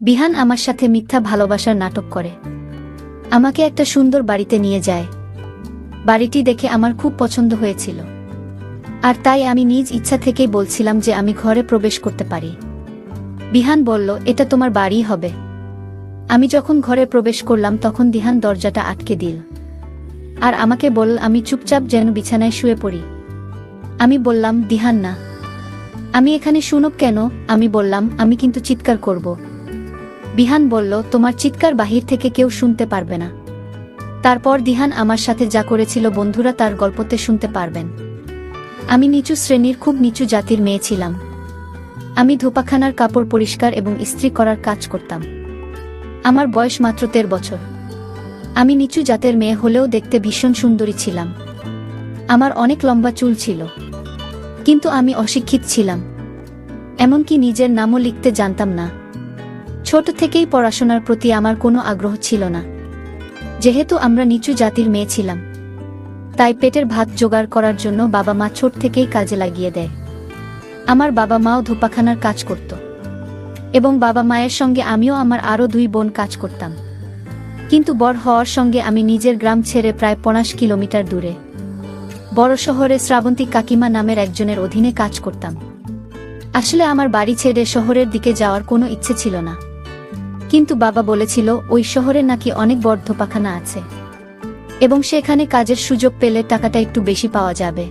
বিহান আমার সাথে মিথ্যা ভালোবাসার নাটক করে। আমাকে একটা সুন্দর বাড়িতে নিয়ে যায়। বাড়িটি দেখে আমার খুব পছন্দ হয়েছিল। আর তাই আমি নিজ ইচ্ছা থেকেই বলছিলাম যে আমি ঘরে প্রবেশ করতে পারি। বিহান বলল, এটা তোমার বাড়ি হবে। আমি যখন ঘরে প্রবেশ করলাম তখন দিহান দরজাটা আটকে দিল। আর আমাকে বলল, আমি চুপচাপ যেন বিছানায় শুয়ে পড়ি। আমি বললাম, দিহান না। আমি এখানে শুনব কেন? আমি বললাম, আমি কিন্তু চিৎকার করব। বিহান বলল, তোমার চিৎকার বাহির থেকে কেউ শুনতে পারবে না। তারপর দিহান আমার সাথে যা করেছিল, বন্ধুরা তার গল্পতে শুনতে পারবেন। আমি নিচু শ্রেণির খুব নিচু জাতির মেয়ে ছিলাম। আমি ধোপাখানার কাপড় পরিষ্কার এবং ইস্ত্রি করার কাজ করতাম। আমার বয়স মাত্র তের বছর। আমি নিচু জাতের মেয়ে হলেও দেখতে ভীষণ সুন্দরী ছিলাম। আমার অনেক লম্বা চুল ছিল। কিন্তু আমি অশিক্ষিত ছিলাম। এমনকি নিজের নামও লিখতে জানতাম না। ছোট থেকেই পড়াশোনার প্রতি আমার কোনো আগ্রহ ছিল না। যেহেতু আমরা নিচু জাতির মেয়ে ছিলাম, তাই পেটের ভাত জোগাড় করার জন্য বাবা মা ছোট থেকেই কাজে লাগিয়ে দেয়। আমার বাবা মাও ধোপাখানার কাজ করত এবং বাবা মায়ের সঙ্গে আমিও আমার আরও দুই বোন কাজ করতাম। কিন্তু বড় হওয়ার সঙ্গে আমি নিজের গ্রাম ছেড়ে প্রায় পঞ্চাশ কিলোমিটার দূরে বড় শহরে শ্রাবন্তী কাকিমা নামের একজনের অধীনে কাজ করতাম। আসলে আমার বাড়ি ছেড়ে শহরের দিকে যাওয়ার কোনো ইচ্ছে ছিল না। কিন্তু বাবা বলেছিল, ওই শহরে নাকি অনেক বড় ধোপাখানা আছে। এবং সেখানে কাজের সুযোগ পেলে টাকাটা একটু বেশি পাওয়া যাবে।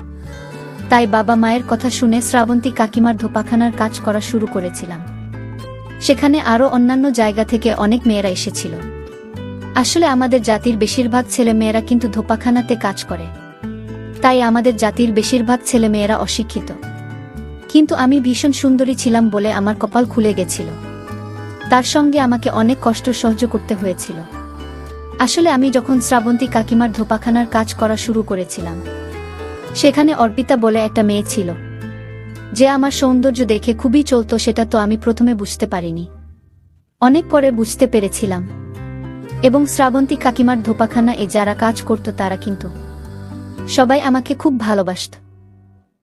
তাই বাবা মায়ের কথা শুনে শ্রাবন্তী কাকিমার ধোপাখানার কাজ করা শুরু করেছিলাম। সেখানে আরও অন্যান্য জায়গা থেকে অনেক মেয়েরা এসেছিল। আসলে আমাদের জাতির বেশিরভাগ ছেলে মেয়েরা কিন্তু ধোপাখানাতে কাজ করে। তাই আমাদের জাতির বেশিরভাগ ছেলে মেয়েরা অশিক্ষিত। কিন্তু আমি ভীষণ সুন্দরী ছিলাম বলে আমার কপাল খুলে গেছিল। তার সঙ্গে আমাকে অনেক কষ্ট সহ্য করতে হয়েছিল। আসলে আমি যখন শ্রাবন্তী কাকিমার ধোপাখানার কাজ করা শুরু করেছিলাম, সেখানে অর্পিতা বলে একটা মেয়ে ছিল। যে আমার সৌন্দর্য দেখে খুবই চলতো সেটা তো আমি প্রথমে বুঝতে পারিনি। অনেক পরে বুঝতে পেরেছিলাম। এবং শ্রাবন্তী কাকিমার ধোপাখানা এ যারা কাজ করত তারা কিন্তু সবাই আমাকে খুব ভালোবাসত।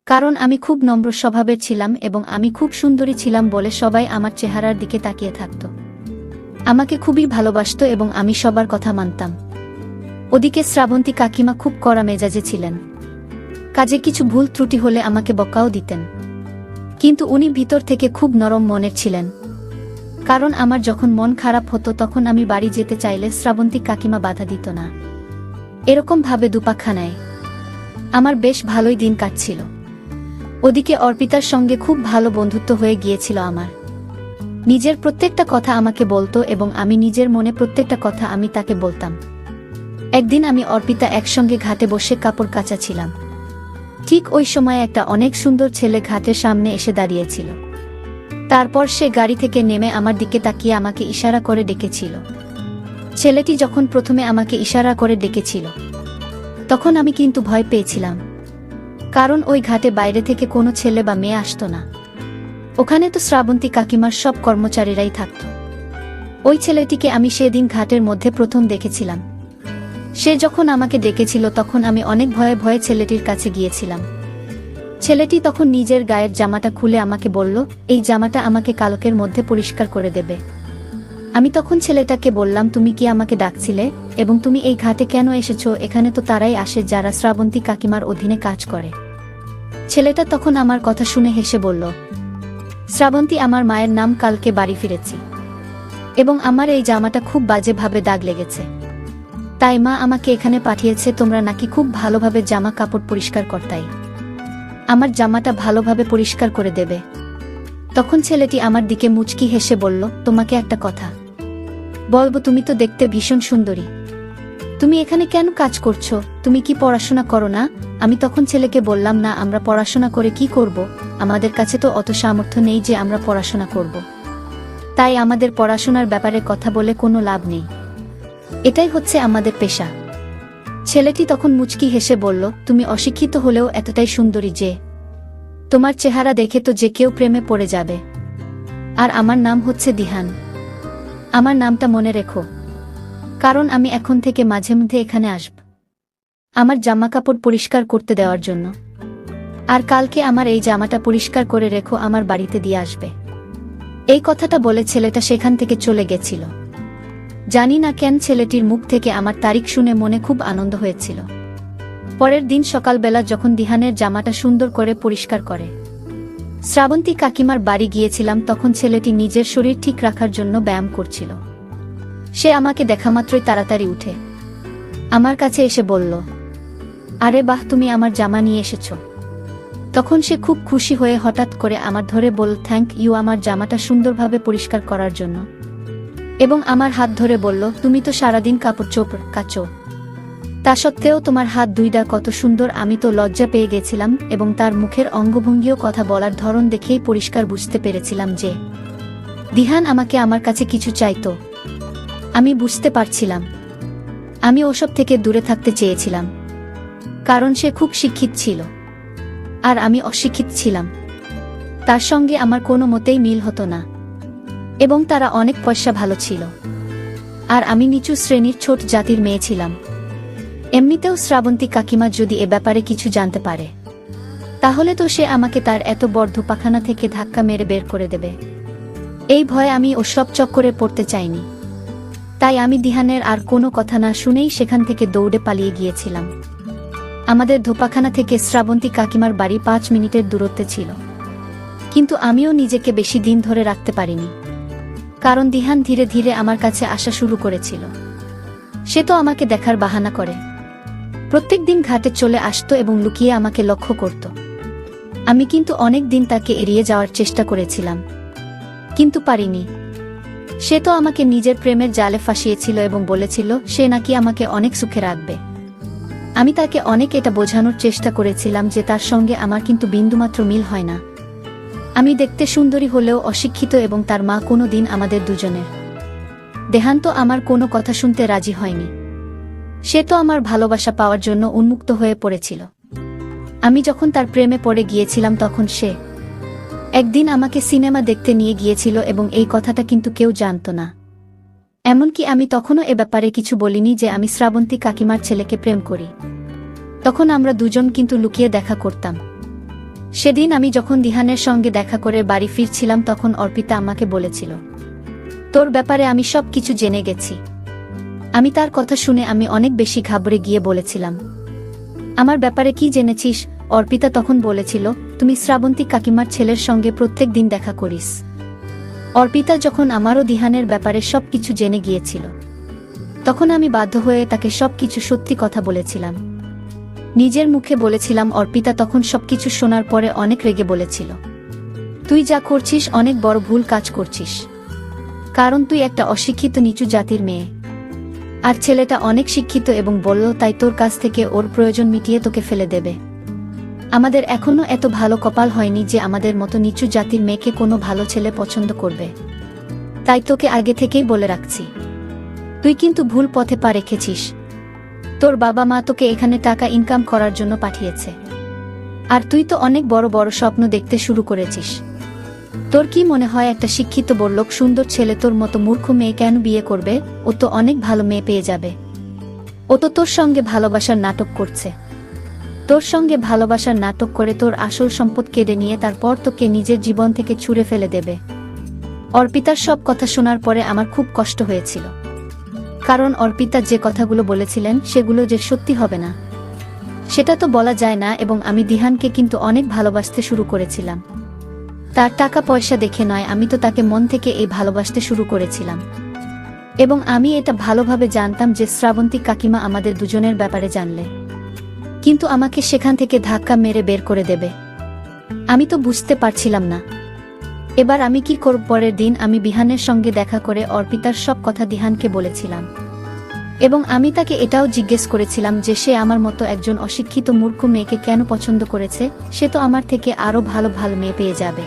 কারণ আমি খুব নম্র স্বভাবের ছিলাম এবং আমি খুব সুন্দরী ছিলাম বলে সবাই আমার চেহারার দিকে তাকিয়ে থাকত। আমাকে খুবই ভালোবাসত এবং আমি সবার কথা মানতাম। ওদিকে শ্রাবন্তী কাকিমা খুব কড়া মেজাজে ছিলেন। কাজে কিছু ভুল ত্রুটি হলে আমাকে বকাও দিতেন। কিন্তু উনি ভিতর থেকে খুব নরম মনের ছিলেন। কারণ আমার যখন মন খারাপ হতো তখন আমি বাড়ি যেতে চাইলে শ্রাবন্তী কাকিমা বাধা দিত না। এরকম ভাবে দুপাখানায় আমার বেশ ভালোই দিন কাটছিল। ওদিকে অর্পিতার সঙ্গে খুব ভালো বন্ধুত্ব হয়ে গিয়েছিল আমার। নিজের প্রত্যেকটা কথা আমাকে বলতো এবং আমি নিজের মনে প্রত্যেকটা কথা আমি তাকে বলতাম। একদিন আমি অর্পিতা একসঙ্গে ঘাটে বসে কাপড় কাচা ছিলাম। ঠিক ওই সময় একটা অনেক সুন্দর ছেলে ঘাটের সামনে এসে দাঁড়িয়েছিল। তারপর সে গাড়ি থেকে নেমে আমার দিকে তাকিয়ে আমাকে ইশারা করে ডেকেছিল। ছেলেটি যখন প্রথমে আমাকে ইশারা করে ডেকেছিল, তখন আমি কিন্তু ভয় পেয়েছিলাম। কারণ ওই ঘাটে বাইরে থেকে কোনো ছেলে বা মেয়ে আসতো না। ওখানে তো শ্রাবন্তী কাকিমার সব কর্মচারীরাই থাকত। ওই ছেলেটিকে আমি সেদিন ঘাটের মধ্যে প্রথম দেখেছিলাম। সে যখন আমাকে ডেকেছিল তখন আমি অনেক ভয়ে ভয়ে ছেলেটির কাছে গিয়েছিলাম। ছেলেটি তখন নিজের গায়ের জামাটা খুলে আমাকে বলল, এই জামাটা আমাকে কালকের মধ্যে পরিষ্কার করে দেবে। আমি তখন ছেলেটাকে বললাম, তুমি কি আমাকে ডাকছিলে? এবং তুমি এই ঘাটে কেন এসেছ? এখানে তো তারাই আসে যারা শ্রাবন্তী কাকিমার অধীনে কাজ করে। ছেলেটা তখন আমার কথা শুনে হেসে বলল, শ্রাবন্তী, আমার মায়ের নাম কালকে বাড়ি ফিরেছি। এবং আমার এই জামাটা খুব বাজেভাবে দাগ লেগেছে। তাই মা আমাকে এখানে পাঠিয়েছে, তোমরা নাকি খুব ভালোভাবে জামা কাপড় পরিষ্কার করতাই। আমার জামাটা ভালোভাবে পরিষ্কার করে দেবে। তখন ছেলেটি আমার দিকে মুচকি হেসে বলল, তোমাকে একটা কথা। বলব, তুমি তো দেখতে ভীষণ সুন্দরী। তুমি এখানে কেন কাজ করছ? তুমি কি পড়াশোনা করো না? আমি তখন ছেলেকে বললাম, না, আমরা পড়াশোনা করে কি করব? আমাদের কাছে তো অত সামর্থ্য নেই যে আমরা পড়াশোনা করব। তাই আমাদের পড়াশোনার ব্যাপারে কথা বলে কোনো লাভ নেই। এটাই হচ্ছে আমাদের পেশা। ছেলেটি তখন মুচকি হেসে বলল, তুমি অশিক্ষিত হলেও এতটাই সুন্দরী যে, তোমার চেহারা দেখে তো যে কেউ প্রেমে পড়ে যাবে। আর আমার নাম হচ্ছে দিহান। আমার নামটা মনে রেখো। কারণ আমি এখন থেকে মাঝে মধ্যে এখানে আসব। আমার জামা কাপড় পরিষ্কার করতে দেওয়ার জন্য। আর কালকে আমার এই জামাটা পরিষ্কার করে রেখো, আমার বাড়িতে দিয়ে আসবে। এই কথাটা বলে ছেলেটা সেখান থেকে চলে গেছিল। জানি না কেন ছেলেটির মুখ থেকে আমার তারিখ শুনে মনে খুব আনন্দ হয়েছিল। পরের দিন সকালবেলা যখন দিহানের জামাটা সুন্দর করে পরিষ্কার করে। শ্রাবন্তী কাকিমার বাড়ি গিয়েছিলাম তখন ছেলেটি নিজের শরীর ঠিক রাখার জন্য ব্যায়াম করছিল। সে আমাকে দেখামাত্রই তাড়াতাড়ি উঠে। আমার কাছে এসে বলল, আরে বাহ, তুমি আমার জামা নিয়ে এসেছ। তখন সে খুব খুশি হয়ে হঠাৎ করে আমার ধরে বলল থ্যাংক ইউ আমার জামাটা সুন্দরভাবে পরিষ্কার করার জন্য। এবং আমার হাত ধরে বলল, তুমি তো সারাদিন কাপড় চোপড় কাচো। তা সত্ত্বেও তোমার হাত দুইটা কত সুন্দর, আমি তো লজ্জা পেয়ে গেছিলাম এবং তার মুখের অঙ্গভঙ্গিও কথা বলার ধরন দেখেই পরিষ্কার বুঝতে পেরেছিলাম যে দিহান আমাকে আমার কাছে কিছু চাইতো। আমি বুঝতে পারছিলাম। আমি ওসব থেকে দূরে থাকতে চেয়েছিলাম। কারণ সে খুব শিক্ষিত ছিল। আর আমি অশিক্ষিত ছিলাম। তার সঙ্গে আমার কোনো মতেই মিল হতো না। এবং তারা অনেক পয়সা ভালো ছিল। আর আমি নিচু শ্রেণির ছোট জাতির মেয়ে ছিলাম। এমনিতেও শ্রাবন্তী কাকিমা যদি এ ব্যাপারে কিছু জানতে পারে, তাহলে তো সে আমাকে তার এত বর্ধ পাখানা থেকে ধাক্কা মেরে বের করে দেবে। এই ভয়ে আমি ওসব চক্করে পড়তে চাইনি। তাই আমি দিহানের আর কোনো কথা না শুনেই সেখান থেকে দৌড়ে পালিয়ে গিয়েছিলাম। আমাদের ধোপাখানা থেকে শ্রাবন্তী কাকিমার বাড়ি পাঁচ মিনিটের দূরত্বে ছিল। কিন্তু আমিও নিজেকে বেশি দিন ধরে রাখতে পারিনি। কারণ দিহান ধীরে ধীরে আমার কাছে আসা শুরু করেছিল। সে তো আমাকে দেখার বাহানা করে। প্রত্যেক দিন ঘাটে চলে আসত এবং লুকিয়ে আমাকে লক্ষ্য করত। আমি কিন্তু অনেক দিন তাকে এড়িয়ে যাওয়ার চেষ্টা করেছিলাম। কিন্তু পারিনি। সে তো আমাকে নিজের প্রেমের জালে ফাঁসিয়েছিল এবং বলেছিল, সে নাকি আমাকে অনেক সুখে রাখবে। আমি তাকে অনেক এটা বোঝানোর চেষ্টা করেছিলাম যে তার সঙ্গে আমার কিন্তু বিন্দুমাত্র মিল হয় না। আমি দেখতে সুন্দরী হলেও অশিক্ষিত এবং তার মা কোনো দিন আমাদের দুজনের। দেহান্ত আমার কোনো কথা শুনতে রাজি হয়নি। সে তো আমার ভালোবাসা পাওয়ার জন্য উন্মুক্ত হয়ে পড়েছিল। আমি যখন তার প্রেমে পড়ে গিয়েছিলাম তখন সে একদিন আমাকে সিনেমা দেখতে নিয়ে গিয়েছিল এবং এই কথাটা কিন্তু কেউ জানত না। এমনকি আমি তখনও এ ব্যাপারে কিছু বলিনি যে আমি শ্রাবন্তী কাকিমার ছেলেকে প্রেম করি। তখন আমরা দুজন কিন্তু লুকিয়ে দেখা করতাম। সেদিন আমি যখন দিহানের সঙ্গে দেখা করে বাড়ি ফিরছিলাম তখন অর্পিতা আমাকে বলেছিল, তোর ব্যাপারে আমি সব কিছু জেনে গেছি। আমি তার কথা শুনে আমি অনেক বেশি ঘাবড়ে গিয়ে বলেছিলাম, আমার ব্যাপারে কি জেনেছিস? অর্পিতা তখন বলেছিল, তুমি শ্রাবন্তী কাকিমার ছেলের সঙ্গে প্রত্যেক দিন দেখা করিস। অর্পিতা যখন আমারও দিহানের ব্যাপারে সব কিছু জেনে গিয়েছিল, তখন আমি বাধ্য হয়ে তাকে সব কিছু সত্যি কথা বলেছিলাম। নিজের মুখে বলেছিলাম, অর্পিতা তখন সবকিছু শোনার পরে অনেক রেগে বলেছিল, তুই যা করছিস অনেক বড় ভুল কাজ করছিস, কারণ তুই একটা অশিক্ষিত নিচু জাতির মেয়ে। আর ছেলেটা অনেক শিক্ষিত এবং বলল, তাই তোর কাছ থেকে ওর প্রয়োজন মিটিয়ে তোকে ফেলে দেবে। আমাদের এখনও এত ভালো কপাল হয়নি যে আমাদের মতো নিচু জাতির মেয়েকে কোনো ভালো ছেলে পছন্দ করবে। তাই তোকে আগে থেকেই বলে রাখছি। তুই কিন্তু ভুল পথে পা রেখেছিস। তোর বাবা মা তোকে এখানে টাকা ইনকাম করার জন্য পাঠিয়েছে। আর তুই তো অনেক বড় বড় স্বপ্ন দেখতে শুরু করেছিস। তোর কি মনে হয় একটা শিক্ষিত বড়লোক সুন্দর ছেলে তোর মতো মূর্খ মেয়ে কেন বিয়ে করবে? ও তো অনেক ভালো মেয়ে পেয়ে যাবে। ও তো তোর সঙ্গে ভালোবাসার নাটক করছে। তোর সঙ্গে ভালোবাসার নাটক করে তোর আসল সম্পদ কেড়ে নিয়ে তারপর তোকে নিজের জীবন থেকে ছুঁড়ে ফেলে দেবে। অর্পিতার সব কথা শোনার পরে আমার খুব কষ্ট হয়েছিল। কারণ অর্পিতা যে কথাগুলো বলেছিলেন সেগুলো যে সত্যি হবে না। সেটা তো বলা যায় না এবং আমি দিহানকে কিন্তু অনেক ভালোবাসতে শুরু করেছিলাম। তার টাকা পয়সা দেখে নয়, আমি তো তাকে মন থেকে এই ভালোবাসতে শুরু করেছিলাম। এবং আমি এটা ভালোভাবে জানতাম যে শ্রাবন্তী কাকিমা আমাদের দুজনের ব্যাপারে জানলে। কিন্তু আমাকে সেখান থেকে ধাক্কা মেরে বের করে দেবে। আমি তো বুঝতে পারছিলাম না। এবার আমি কি করব? পরের দিন আমি বিহানের সঙ্গে দেখা করে অর্পিতার সব কথা দিহানকে বলেছিলাম। এবং আমি তাকে এটাও জিজ্ঞেস করেছিলাম যে সে আমার মতো একজন অশিক্ষিত মূর্খ মেয়েকে কেন পছন্দ করেছে? সে তো আমার থেকে আরও ভালো ভালো মেয়ে পেয়ে যাবে।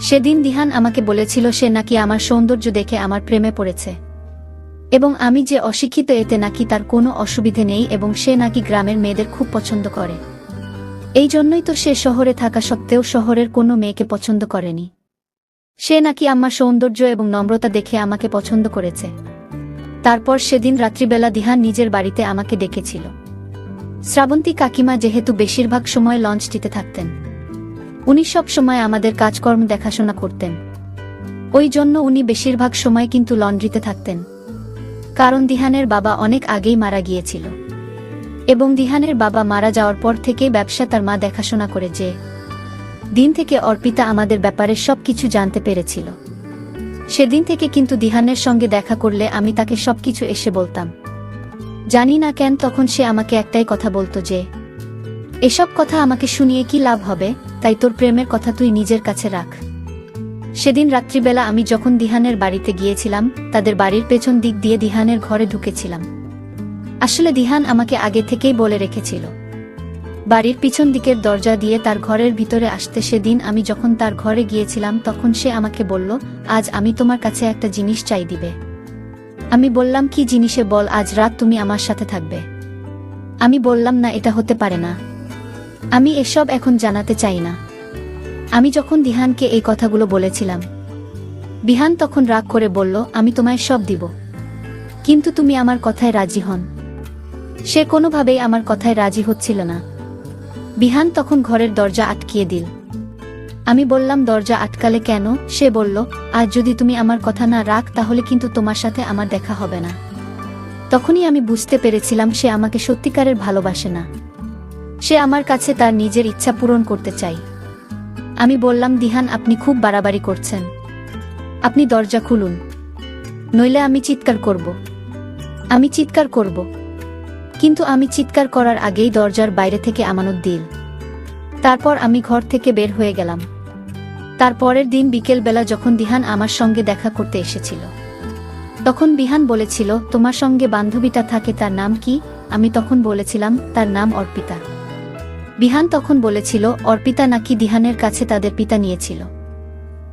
সেদিন দিহান আমাকে বলেছিল সে নাকি আমার সৌন্দর্য দেখে আমার প্রেমে পড়েছে। এবং আমি যে অশিক্ষিত, এতে নাকি তার কোনো অসুবিধে নেই এবং সে নাকি গ্রামের মেয়েদের খুব পছন্দ করে। এই জন্যই তো সে শহরে থাকা সত্ত্বেও শহরের কোনো মেয়েকে পছন্দ করেনি। সে নাকি আমার সৌন্দর্য এবং নম্রতা দেখে আমাকে পছন্দ করেছে। তারপর সেদিন রাত্রিবেলা দিহান নিজের বাড়িতে আমাকে ডেকেছিল। শ্রাবন্তী কাকিমা যেহেতু বেশিরভাগ সময় লঞ্চটিতে থাকতেন, উনি সব সময় আমাদের কাজকর্ম দেখাশোনা করতেন। ওই জন্য উনি বেশিরভাগ সময় কিন্তু লন্ড্রিতে থাকতেন। কারণ দিহানের বাবা অনেক আগেই মারা গিয়েছিল। এবং দিহানের বাবা মারা যাওয়ার পর থেকেই ব্যবসা তার মা দেখাশোনা করে যে, দিন থেকে অর্পিতা আমাদের ব্যাপারে সবকিছু জানতে পেরেছিল। সেদিন থেকে কিন্তু দিহানের সঙ্গে দেখা করলে আমি তাকে সবকিছু এসে বলতাম। জানি না কেন তখন সে আমাকে একটাই কথা বলতো যে, এসব কথা আমাকে শুনিয়ে কি লাভ হবে? তাই তোর প্রেমের কথা তুই নিজের কাছে রাখ। সেদিন রাত্রিবেলা আমি যখন দিহানের বাড়িতে গিয়েছিলাম, তাদের বাড়ির পেছন দিক দিয়ে দিহানের ঘরে ঢুকেছিলাম। আসলে দিহান আমাকে আগে থেকেই বলে রেখেছিল। বাড়ির পিছন দিকের দরজা দিয়ে তার ঘরের ভিতরে আসতে সেদিন আমি যখন তার ঘরে গিয়েছিলাম, তখন সে আমাকে বলল, আজ আমি তোমার কাছে একটা জিনিস চাই দিবে। আমি বললাম, কি জিনিসে বল, আজ রাত তুমি আমার সাথে থাকবে। আমি বললাম, না, এটা হতে পারে না। আমি এসব এখন জানাতে চাই না। আমি যখন দিহানকে এই কথাগুলো বলেছিলাম, বিহান তখন রাগ করে বলল, আমি তোমায় সব দিব। কিন্তু তুমি আমার কথায় রাজি হন। সে কোনোভাবেই আমার কথায় রাজি হচ্ছিল না। বিহান তখন ঘরের দরজা আটকিয়ে দিল। আমি বললাম, দরজা আটকালে কেন? সে বলল, আর যদি তুমি আমার কথা না রাখ তাহলে কিন্তু তোমার সাথে আমার দেখা হবে না। তখনই আমি বুঝতে পেরেছিলাম, সে আমাকে সত্যিকারের ভালোবাসে না। সে আমার কাছে তার নিজের ইচ্ছা পূরণ করতে চাই আমি বললাম, দিহান, আপনি খুব বাড়াবাড়ি করছেন। আপনি দরজা খুলুন। নইলে আমি চিৎকার করব। আমি চিৎকার করব। কিন্তু আমি চিৎকার করার আগেই দরজার বাইরে থেকে আমানত দিল। তারপর আমি ঘর থেকে বের হয়ে গেলাম। তারপরের দিন বিকেলবেলা যখন দিহান আমার সঙ্গে দেখা করতে এসেছিল, তখন বিহান বলেছিল, তোমার সঙ্গে বান্ধবীটা থাকে, তার নাম কি? আমি তখন বলেছিলাম, তার নাম অর্পিতা। বিহান তখন বলেছিল, অর্পিতা নাকি দিহানের কাছে তাদের পিতা নিয়েছিল।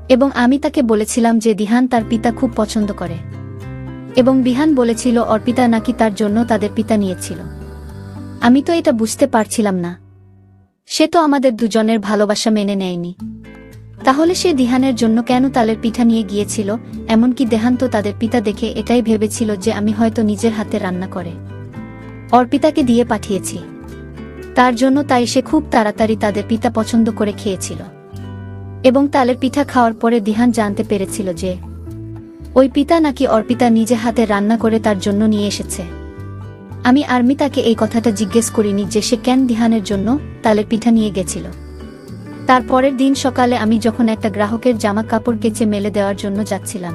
এবং আমি তাকে বলেছিলাম যে দিহান তার পিতা খুব পছন্দ করে। এবং বিহান বলেছিল, অর্পিতা নাকি তার জন্য তাদের পিতা নিয়েছিল। আমি তো এটা বুঝতে পারছিলাম না। সে তো আমাদের দুজনের ভালোবাসা মেনে নেয়নি। তাহলে সে দিহানের জন্য কেন তালের পিঠা নিয়ে গিয়েছিল? এমনকি দেহান্ত তাদের পিতা দেখে এটাই ভেবেছিল যে আমি হয়তো নিজের হাতে রান্না করে। অর্পিতাকে দিয়ে পাঠিয়েছি। তার জন্য তাই সে খুব তাড়াতাড়ি তাদের পিতা পছন্দ করে খেয়েছিল। এবং তালের পিঠা খাওয়ার পরে দিহান জানতে পেরেছিল যে, ওই পিতা নাকি অর্পিতা নিজে হাতে রান্না করে তার জন্য নিয়ে এসেছে। আমি আর্মি তাকে এই কথাটা জিজ্ঞেস করিনি যে সে কেন দিহানের জন্য তালের পিঠা নিয়ে গেছিল। তারপরের দিন সকালে আমি যখন একটা গ্রাহকের জামা কাপড় কেচে মেলে দেওয়ার জন্য যাচ্ছিলাম,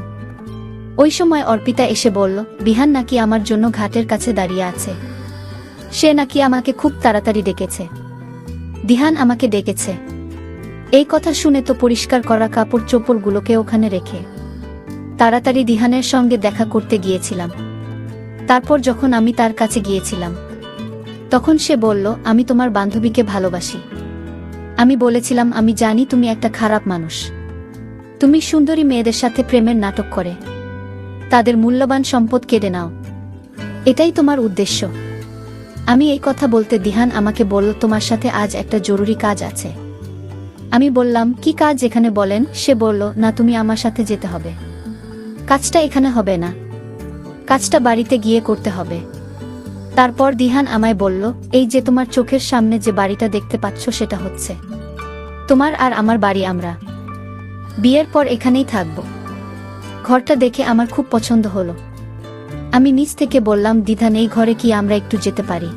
ওই সময় অর্পিতা এসে বলল বিহান নাকি আমার জন্য ঘাটের কাছে দাঁড়িয়ে আছে। সে নাকি আমাকে খুব তাড়াতাড়ি ডেকেছে। দিহান আমাকে ডেকেছে। এই কথা শুনে তো পরিষ্কার করা কাপড় চোপড়গুলোকে ওখানে রেখে তাড়াতাড়ি দিহানের সঙ্গে দেখা করতে গিয়েছিলাম। তারপর যখন আমি তার কাছে গিয়েছিলাম, তখন সে বলল, আমি তোমার বান্ধবীকে ভালোবাসি। আমি বলেছিলাম, আমি জানি তুমি একটা খারাপ মানুষ। তুমি সুন্দরী মেয়েদের সাথে প্রেমের নাটক করে। তাদের মূল্যবান সম্পদ কেড়ে নাও। এটাই তোমার উদ্দেশ্য। আমি এই কথা বলতে দিহান আমাকে বলল, তোমার সাথে আজ একটা জরুরি কাজ আছে। আমি বললাম, কি কাজ এখানে বলেন? সে বলল, না, তুমি আমার সাথে যেতে হবে। কাজটা এখানে হবে না। কাজটা বাড়িতে গিয়ে করতে হবে। তারপর দিহান আমায় বলল, এই যে তোমার চোখের সামনে যে বাড়িটা দেখতে পাচ্ছ, সেটা হচ্ছে। তোমার আর আমার বাড়ি আমরা। বিয়ের পর এখানেই থাকব। ঘরটা দেখে আমার খুব পছন্দ হলো। আমি নিচ থেকে বললাম দ্বিধা নেই ঘরে কি আমরা একটু যেতে পারি?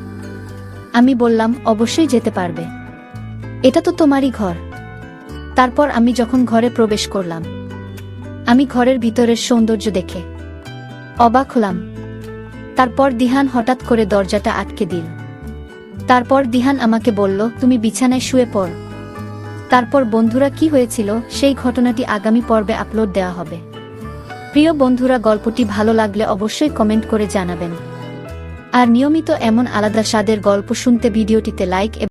আমি বললাম, অবশ্যই যেতে পারবে। এটা তো তোমারই ঘর। তারপর আমি যখন ঘরে প্রবেশ করলাম, আমি ঘরের ভিতরের সৌন্দর্য দেখে অবাক হলাম। তারপর দিহান হঠাৎ করে দরজাটা আটকে দিল। তারপর দিহান আমাকে বলল, তুমি বিছানায় শুয়ে পড়। তারপর, বন্ধুরা, কি হয়েছিল? সেই ঘটনাটি আগামী পর্বে আপলোড দেওয়া হবে। প্রিয় বন্ধুরা, গল্পটি ভালো লাগলে অবশ্যই কমেন্ট করে জানাবেন। আর নিয়মিত এমন আলাদা স্বাদের গল্প শুনতে ভিডিওটিতে লাইক